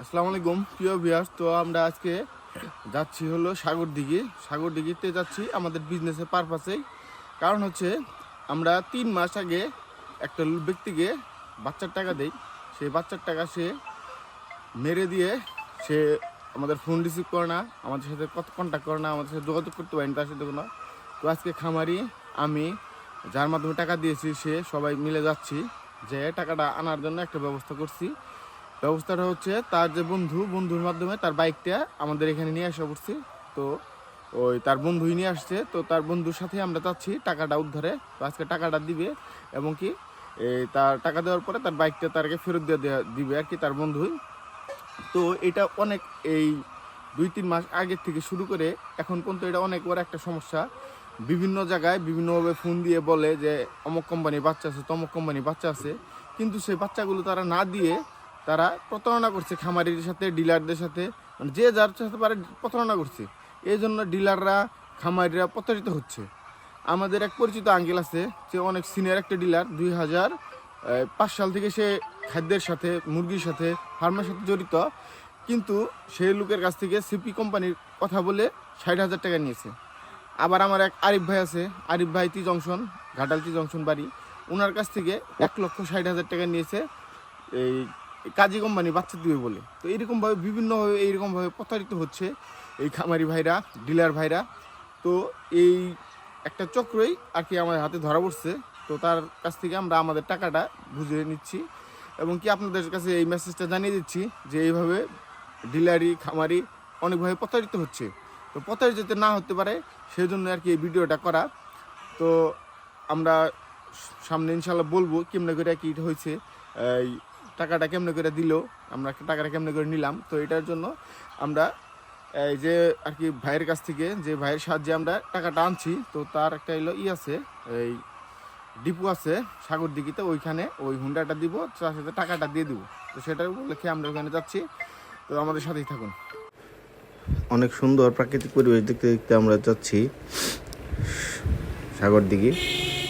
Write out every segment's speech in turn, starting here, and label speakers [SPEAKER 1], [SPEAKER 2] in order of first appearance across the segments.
[SPEAKER 1] আসসালামু আলাইকুম, প্রিয় বিয়াস তো আমরা আজকে যাচ্ছি হলো সাগর দিঘি সাগর দিঘিতে যাচ্ছি আমাদের বিজনেসের পারপাসেই কারণ হচ্ছে আমরা তিন মাস আগে একটা ব্যক্তিকে বাচ্চার টাকা দেই। সেই বাচ্চার টাকা সে মেরে দিয়ে সে আমাদের ফোন রিসিভ করে না, আমাদের সাথে কত কন্ট্যাক্ট করে না, আমাদের সাথে যোগাযোগ করতে পারেনি তার সাথে কোনো তো আজকে খামারি, আমি যার মাধ্যমে টাকা দিয়েছি, সে সবাই মিলে যাচ্ছি যে টাকাটা আনার জন্য একটা ব্যবস্থা করছি। ব্যবস্থাটা হচ্ছে তার যে বন্ধু, বন্ধুর মাধ্যমে তার বাইকটা আমাদের এখানে নিয়ে আসা করছি। তো ওই তার বন্ধুই নিয়ে আসছে, তো তার বন্ধুর সাথে আমরা যাচ্ছি টাকাটা উদ্ধারে। তো আজকে টাকাটা দিবে এবং কি তার টাকা দেওয়ার পরে তার বাইকটা তারকে ফেরত দিয়ে দিবে আর কি তার বন্ধুই। তো এটা অনেক এই দুই তিন মাস আগের থেকে শুরু করে এখন পর্যন্ত এটা অনেক বড় একটা সমস্যা। বিভিন্ন জায়গায় বিভিন্নভাবে ফোন দিয়ে বলে যে, অমুক কোম্পানির বাচ্চা আছে, তমুক কোম্পানির বাচ্চা আছে। কিন্তু সেই বাচ্চাগুলো তারা না দিয়ে তারা প্রতারণা করছে খামারির সাথে, ডিলারদের সাথে। মানে যে যার সাথে পারে প্রতারণা করছে। এই জন্য ডিলাররা, খামারিরা প্রতারিত হচ্ছে। আমাদের এক পরিচিত আঙ্কেল আছে, সে অনেক সিনিয়র একটা ডিলার দুই হাজার পাঁচ সাল থেকে সে খাদ্যের সাথে, মুরগির সাথে ফার্মের সাথে জড়িত। কিন্তু সেই লোকের কাছ থেকে সিপি কোম্পানির কথা বলে ষাট হাজার টাকা নিয়েছে। আবার আমার এক আরিফ ভাই আছে, আরিফ ভাই টি জংশন ঘাটালতি জংশন বাড়ি। ওনার কাছ থেকে এক লক্ষ ষাট হাজার টাকা নিয়েছে। এই কাজী কোম্পানি বাচ্চা দিবে বলে। তো এইরকমভাবে বিভিন্নভাবে এইরকমভাবে প্রতারিত হচ্ছে এই খামারি ভাইরা, ডিলার ভাইরা। তো এই একটা চক্রই আর কি আমাদের হাতে ধরা পড়ছে। তো তার কাছ থেকে আমরা আমাদের টাকাটা বুঝে নিচ্ছি এবং কি আপনাদের কাছে এই মেসেজটা জানিয়ে দিচ্ছি যে এইভাবে ডিলারি, খামারি অনেকভাবে প্রতারিত হচ্ছে। তো প্রতারিত যাতে না হতে পারে সেই জন্য আর কি এই ভিডিওটা করা। তো আমরা সামনে ইনশাল্লাহ বলব কেমনে করে কি হয়েছে। এই টাকাটা কেমনে করে দিল? আমরা টাকাটা কেমনে করে নিলাম? তো এটার জন্য আমরা এই যে আর কি ভাইয়ের কাছ থেকে যে ভাইয়ের সাহায্যে আমরা টাকাটা আনছি, তো তার একটা এলো ই আছে, এই ডিপু আছে সাগর দিঘিতে, ওইখানে ওই হুন্ডাটা দিব, তার সাথে টাকাটা দিয়ে দিব। তো সেটার উপলক্ষে আমরা ওখানে যাচ্ছি। তো আমাদের সাথেই থাকুন। অনেক সুন্দর প্রাকৃতিক পরিবেশ দেখতে দেখতে আমরা যাচ্ছি সাগর দিঘি।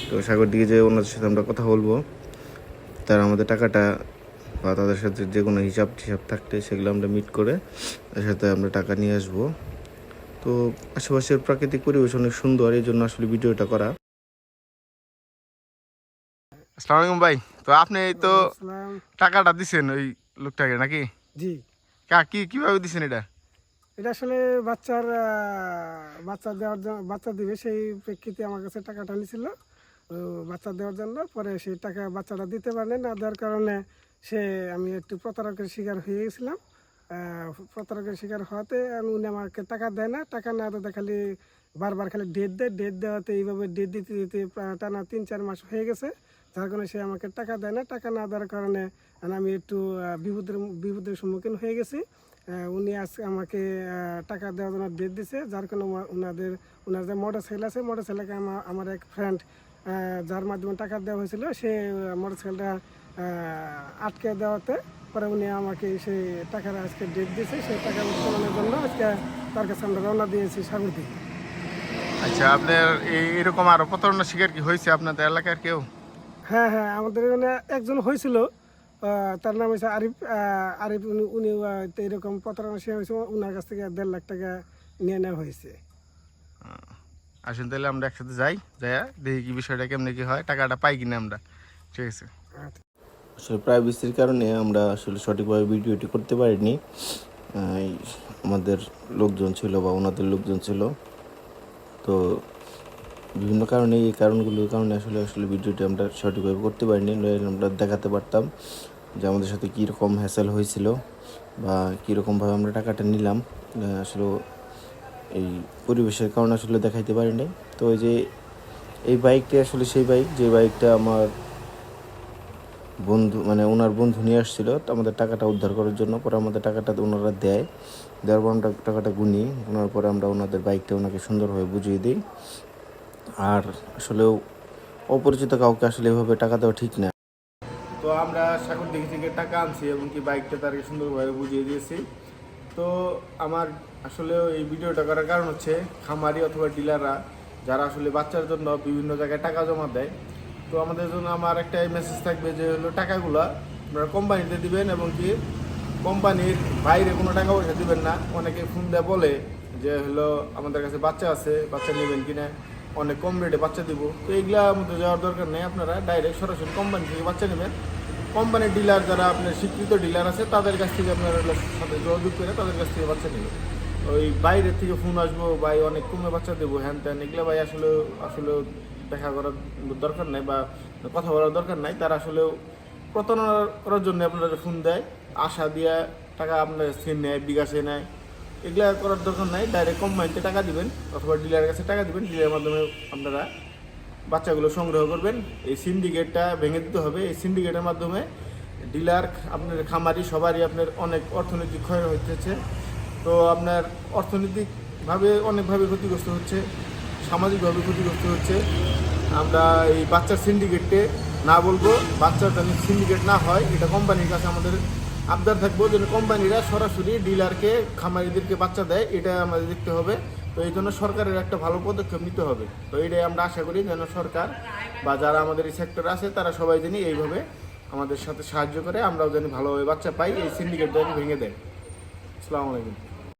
[SPEAKER 1] তো সাগর দিঘি যে ওনাদের সাথে আমরা কথা বলব, তারা আমাদের টাকাটা বা তাদের সাথে যে কোনো হিসাব টিসাব থাকলে সেগুলো আমরা মিট করে তার সাথে আমরা টাকা নিয়ে আসব। তো আশেপাশের প্রাকৃতিক পরিবেশ অনেক সুন্দর এই জন্য আসলে ভিডিওটা করা। আসসালামু আলাইকুম ভাই তো আপনি এই তো টাকাটা দিছেন ওই লোকটাকে নাকি?
[SPEAKER 2] জি।
[SPEAKER 1] কা কি কীভাবে দিছেন এটা?
[SPEAKER 2] এটা আসলে বাচ্চার বাচ্চা দেওয়ার জন্য বাচ্চা দিবে সেই প্রেক্ষিতে আমার কাছে টাকাটা নিয়েছিল বাচ্চা দেওয়ার জন্য পরে সেই টাকা বাচ্চাটা দিতে পারেনি না দেওয়ার কারণে সে আমি একটু প্রতারকের শিকার হয়ে গেছিলাম। প্রতারকের শিকার হওয়াতে উনি আমাকে টাকা দেয় না। টাকা না দিতে খালি বারবার খালি ডেট দেয়। ডেট দেওয়াতে এইভাবে ডেট দিতে দিতে টানা তিন, চার মাস হয়ে গেছে। যার কারণে সে আমাকে টাকা দেয় না। টাকা না দেওয়ার কারণে আমি একটু বিপদের বিপদের সম্মুখীন হয়ে গেছি। উনি আজকে আমাকে টাকা দেওয়ার জন্য ডেট দিছে। যার কারণে ওনা- ওনাদের ওনার যে মোটর সাইকেল আছে মোটর সাইকেলকে আমার আমার এক ফ্রেন্ড যার মাধ্যমে টাকা দেওয়া হয়েছিল সে মোটর সাইকেলটা আটকে দেওয়াতে পরে উনি আমাকে সেই টাকার আজকে ডেট দিয়েছে সেই টাকা উত্তোলনের জন্য আজকে তার কাছে আমরা রওনা দিয়েছি সাগর থেকে
[SPEAKER 1] আচ্ছা আপনার এই এরকম আরও প্রতারণা শিকার কি হয়েছে আপনাদের এলাকার কেউ?
[SPEAKER 2] হ্যাঁ হ্যাঁ আমাদের এখানে একজন হয়েছিল তার নাম হয়েছে আরিফ আরিফ উনি উনি এরকম প্রতারণা শিকার হয়েছে ওনার কাছ থেকে দেড় লাখ টাকা নিয়ে নেওয়া হয়েছে।
[SPEAKER 1] আসুন, তাহলে আমরা একসাথে যাই যাই দেখি কি বিষয়টা কেমনে কি হয়, টাকাটা পাই কিনা আমরা। ঠিক আছে?
[SPEAKER 3] আসলে প্রাইভেসির কারণে আমরা আসলে সঠিকভাবে ভিডিওটি করতে পারিনি। আমাদের লোকজন ছিল বা ওনাদের লোকজন ছিল। তো বিভিন্ন কারণে, এই কারণগুলোর কারণে আসলে আসলে ভিডিওটি আমরা সঠিকভাবে করতে পারিনি আমরা দেখাতে পারতাম যে আমাদের সাথে কীরকম হ্যাসেল হয়েছিল বা কীরকমভাবে আমরা টাকাটা নিলাম। আসলে এই পরিবেশের কারণে আসলে দেখাইতে পারিনি তো ওই যে এই বাইকটি আসলে সেই বাইক, যে বাইকটা আমার বন্ধু মানে ওনার বন্ধু নিয়ে আসছিল আমাদের টাকাটা উদ্ধার করার জন্য পরে আমাদের টাকাটা ওনারা দেয়। দেওয়ার পর আমরা টাকাটা গুনি ওনার পরে আমরা ওনাদের বাইকটা ওনাকে সুন্দরভাবে বুঝিয়ে দিই। আর আসলেও অপরিচিত কাউকে আসলে এভাবে টাকা দেওয়া ঠিক না।
[SPEAKER 1] তো আমরা সাগর দিঘি থেকে টাকা আনছি এবং কি বাইকটা তারকে সুন্দরভাবে বুঝিয়ে দিয়েছি। তো আমার আসলে এই ভিডিওটা করার কারণ হচ্ছে খামারি অথবা ডিলাররা যারা আসলে বাচ্চার জন্য বিভিন্ন জায়গায় টাকা জমা দেয়, তো আমাদের জন্য আমার একটা মেসেজ থাকবে যে হলো টাকাগুলো আপনারা কোম্পানিতে দিবেন এবং কি কোম্পানির বাইরে কোনো টাকা পয়সা দিবেন না। অনেকে ফোন দেয় বলে যে হলো আমাদের কাছে বাচ্চা আছে, বাচ্চা নেবেন কিনা, অনেক কম রেটে বাচ্চা দিব। তো এইগুলা মধ্যে যাওয়ার দরকার নেই। আপনারা ডাইরেক্ট সরাসরি কোম্পানি থেকে বাচ্চা নেবেন। কোম্পানির ডিলার যারা আপনার স্বীকৃত ডিলার আছে, তাদের কাছ থেকে আপনারা সাথে যোগাযোগ করে তাদের কাছ থেকে বাচ্চা নেবেন। ওই বাইরের থেকে ফোন আসব, ভাই অনেক কমে বাচ্চা দেবো, হ্যান ত্যান এগুলো ভাই আসলে আসলে দেখা করার দরকার নাই বা কথা বলার দরকার নাই। তারা আসলে প্রতারণা করার জন্য আপনারা ফোন দেয়, আশা দিয়া টাকা আপনার সিম নেয়, বিকাশে নেয়, এগুলা করার দরকার নাই। ডাইরেক্ট কোম্পানিতে টাকা দিবেন, অথবা ডিলারের কাছে টাকা দিবেন ডিলারের মাধ্যমে আপনারা বাচ্চাগুলো সংগ্রহ করবেন। এই সিন্ডিকেটটা ভেঙে দিতে হবে। এই সিন্ডিকেটের মাধ্যমে ডিলার আপনার খামারি সবারই আপনার অনেক অর্থনৈতিক ক্ষয় হচ্ছে তো আপনার অর্থনৈতিকভাবে অনেকভাবে ক্ষতিগ্রস্ত হচ্ছে, সামাজিকভাবে ক্ষতিগ্রস্ত হচ্ছে। আমরা এই বাচ্চার সিন্ডিকেটে না বলব, বাচ্চার যেন সিন্ডিকেট না হয়, এটা কোম্পানির কাছে আমাদের আবদার থাকব। যেন কোম্পানিরা সরাসরি ডিলারকে খামারিদেরকে বাচ্চা দেয়, এটা আমাদের দেখতে হবে। তো এই জন্য সরকারের একটা ভালো পদক্ষেপ নিতে হবে। তো এটাই আমরা আশা করি যেন সরকার বা যারা আমাদের এই সেক্টর আছে, তারা সবাই জানি এইভাবে আমাদের সাথে সাহায্য করে, আমরাও যেন ভালোভাবে বাচ্চা পাই, এই সিন্ডিকেট যেন ভেঙে দেয়। আসসালামু আলাইকুম।